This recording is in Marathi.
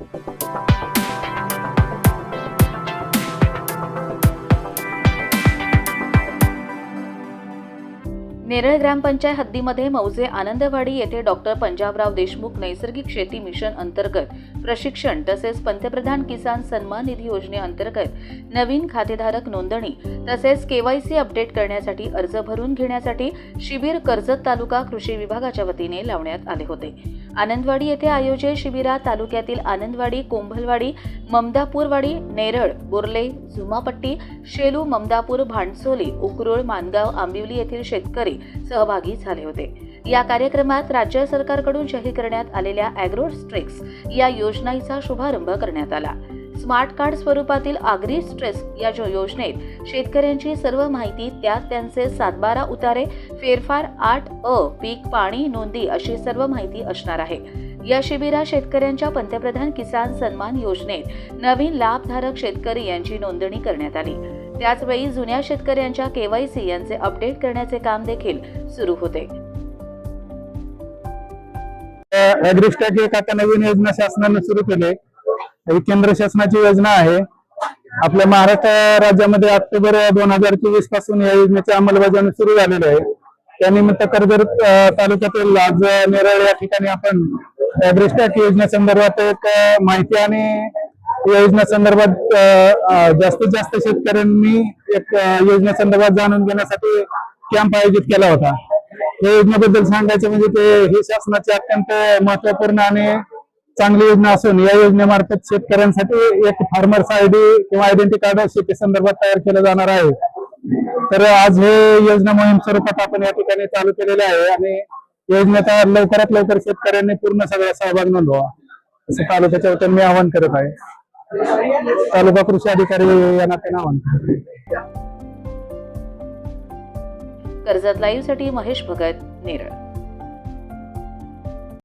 Thank you. नेरळ ग्रामपंचायत हद्दीमध्ये मौजे आनंदवाडी येथे डॉक्टर पंजाबराव देशमुख नैसर्गिक शेती मिशन अंतर्गत प्रशिक्षण तसेच पंतप्रधान किसान सन्मान निधी योजनेअंतर्गत नवीन खातेधारक नोंदणी तसेच केवायसी अपडेट करण्यासाठी अर्ज भरून घेण्यासाठी शिबिर कर्जत तालुका कृषी विभागाच्या वतीने लावण्यात आले होते. आनंदवाडी येथे आयोजित शिबिरात तालुक्यातील आनंदवाडी कोंभलवाडी ममदापूरवाडी नेरळ बोर्ले झुमापट्टी शेलू ममदापूर भांडसोली उकरोळ मानगाव आंबिवली येथील शेतकरी सहभागी झाले होते. या कार्यक्रमात राज्य सरकारकडून जाहीर करण्यात आलेल्या अॅग्रोस्ट्रेक्स या योजनेचा शुभारंभ करण्यात आला. स्मार्ट कार्ड स्वरूपातील आगरी स्ट्रेस या जो योजनेत शेतकऱ्यांची सर्व माहिती त्यात त्यांचे सातबारा उतारे फेरफार आठ अ पीक पाणी नोंदी अशी सर्व माहिती असणार आहे. या शिबिरात शेतकऱ्यांच्या पंतप्रधान किसान सन्मान योजनेत नवीन लाभधारक शेतकरी यांची नोंदणी करण्यात आली. त्याचवेळी जुन्या शेतकऱ्यांच्या केवायसी यांचे अपडेट करण्याचे काम देखील सुरू होते. अॅग्रिस्टॅक एक आता नवीन योजना शासनाने सुरू केली. ही केंद्र शासनाची योजना आहे. आपल्या महाराष्ट्र राज्यामध्ये ऑक्टोबर दोन हजार चोवीसपासून या योजनेची अंमलबजावणी सुरू झालेली आहे. त्यानिमित्त कर्जत तालुक्यातील आज नेरळ या ठिकाणी आपण अॅग्रिस्टॅक योजनेसंदर्भात एक माहिती आणि या योजना संदर्भात जास्तीत जास्त शेतकऱ्यांनी एक योजना संदर्भात जाणून घेण्यासाठी कॅम्प आयोजित केला होता. या योजनेबद्दल सांगायचं म्हणजे ते ही शासनाची अत्यंत महत्त्वपूर्ण आणि चांगली योजना असून या योजनेमार्फत शेतकऱ्यांसाठी एक फार्मर्स आयडी किंवा आयडेंटी कार्ड शेती संदर्भात तयार केलं जाणार आहे. तर आज हे योजना मोहीम स्वरूपात आपण या ठिकाणी चालू केलेले आहे आणि योजनेचा लवकरात लवकर शेतकऱ्यांनी पूर्ण सगळा सहभाग नोंदवा. असं तालुक्याच्या वतीने मी आवाहन करत आहे. तालुका कृषी अधिकारी या नात्याने आवाहन कर्जत लाईव्हसाठी महेश भगत नेरळ.